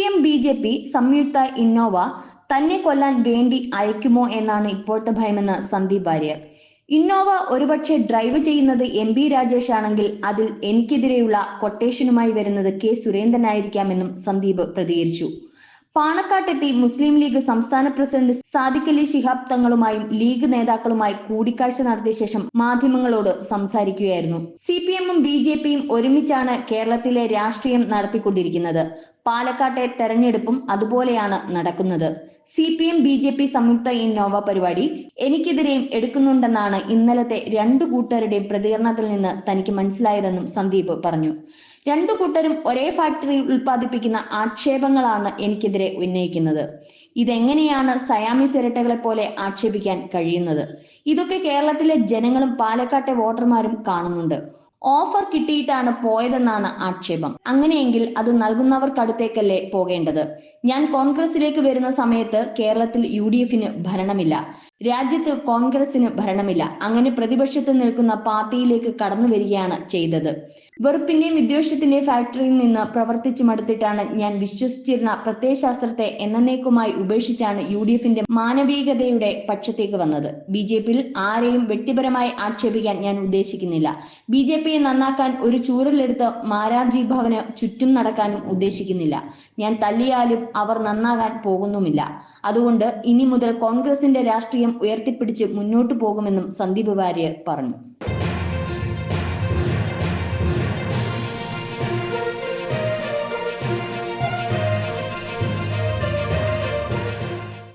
P M B J P സംയുക്ത Innova തന്നെ കൊല്ലാൻ വേണ്ടി അയക്കുമോ എന്നാണ് ഇപ്പോഴത്തെ ഭയമെന്ന് സന്ദീപ് വാര്യർ. ഇന്നോവ ഒരുപക്ഷെ ഡ്രൈവ് ചെയ്യുന്നത് എം ബി രാജേഷ് ആണെങ്കിൽ അതിൽ എനിക്കെതിരെയുള്ള കൊട്ടേഷനുമായി വരുന്നത് കെ സുരേന്ദ്രനായിരിക്കാമെന്നും സന്ദീപ് പ്രതികരിച്ചു. പാണക്കാട്ടെത്തി മുസ്ലിം ലീഗ് സംസ്ഥാന പ്രസിഡന്റ് സാദിഖ് അലി ശിഹാബ് തങ്ങളുമായും ലീഗ് നേതാക്കളുമായി കൂടിക്കാഴ്ച നടത്തിയ ശേഷം മാധ്യമങ്ങളോട് സംസാരിക്കുകയായിരുന്നു. സി പി എമ്മും ബി ജെ പിയും ഒരുമിച്ചാണ് കേരളത്തിലെ രാഷ്ട്രീയം നടത്തിക്കൊണ്ടിരിക്കുന്നത്. പാലക്കാട്ടെ തെരഞ്ഞെടുപ്പും അതുപോലെയാണ് നടക്കുന്നത്. C P M B J P സംയുക്ത ഇന്നോവ പരിപാടി എനിക്കെതിരെയും എടുക്കുന്നുണ്ടെന്നാണ് ഇന്നലത്തെ രണ്ടു കൂട്ടരുടെയും പ്രതികരണത്തിൽ നിന്ന് തനിക്ക് മനസ്സിലായതെന്നും സന്ദീപ് പറഞ്ഞു. രണ്ടു കൂട്ടരും ഒരേ ഫാക്ടറി ഉൽപ്പാദിപ്പിക്കുന്ന ആക്ഷേപങ്ങളാണ് എനിക്കെതിരെ ഉന്നയിക്കുന്നത്. ഇതെങ്ങനെയാണ് സയാമിസ് ഇരട്ടകളെ പോലെ ആക്ഷേപിക്കാൻ കഴിയുന്നത്? ഇതൊക്കെ കേരളത്തിലെ ജനങ്ങളും പാലക്കാട്ടെ വോട്ടർമാരും കാണുന്നുണ്ട്. ഓഫർ കിട്ടിയിട്ടാണ് പോയതെന്നാണ് ആക്ഷേപം. അങ്ങനെയെങ്കിൽ അത് നൽകുന്നവർക്കടുത്തേക്കല്ലേ പോകേണ്ടത്? ഞാൻ കോൺഗ്രസിലേക്ക് വരുന്ന സമയത്ത് കേരളത്തിൽ യു ഡി എഫിന് ഭരണമില്ല. രാജ്യത്ത് കോൺഗ്രസിന് ഭരണമില്ല. അങ്ങനെ പ്രതിപക്ഷത്ത് നിൽക്കുന്ന പാർട്ടിയിലേക്ക് കടന്നു വരികയാണ് ചെയ്തത്. വെറുപ്പിന്റെയും വിദ്വേഷത്തിന്റെയും ഫാക്ടറിയിൽ നിന്ന് പ്രവർത്തിച്ചു മടുത്തിട്ടാണ് ഞാൻ വിശ്വസിച്ചിരുന്ന പ്രത്യയശാസ്ത്രത്തെ എന്നേക്കുമായി ഉപേക്ഷിച്ചാണ് യു ഡി എഫിന്റെ മാനവികതയുടെ പക്ഷത്തേക്ക് വന്നത്. ബി ജെ പിയിൽ ആരെയും വ്യക്തിപരമായി ആക്ഷേപിക്കാൻ ഞാൻ ഉദ്ദേശിക്കുന്നില്ല. ബി ജെ പിയെ നന്നാക്കാൻ ഒരു ചൂരലെടുത്ത് മാരാർജി ഭവന് ചുറ്റും നടക്കാനും ഉദ്ദേശിക്കുന്നില്ല. ഞാൻ തല്ലിയാലും അവർ നന്നാകാൻ പോകുന്നുമില്ല. അതുകൊണ്ട് ഇനി മുതൽ കോൺഗ്രസിന്റെ രാഷ്ട്രീയം ഉയർത്തിപ്പിടിച്ച് മുന്നോട്ടു പോകുമെന്നും സന്ദീപ് വാര്യർ പറഞ്ഞു.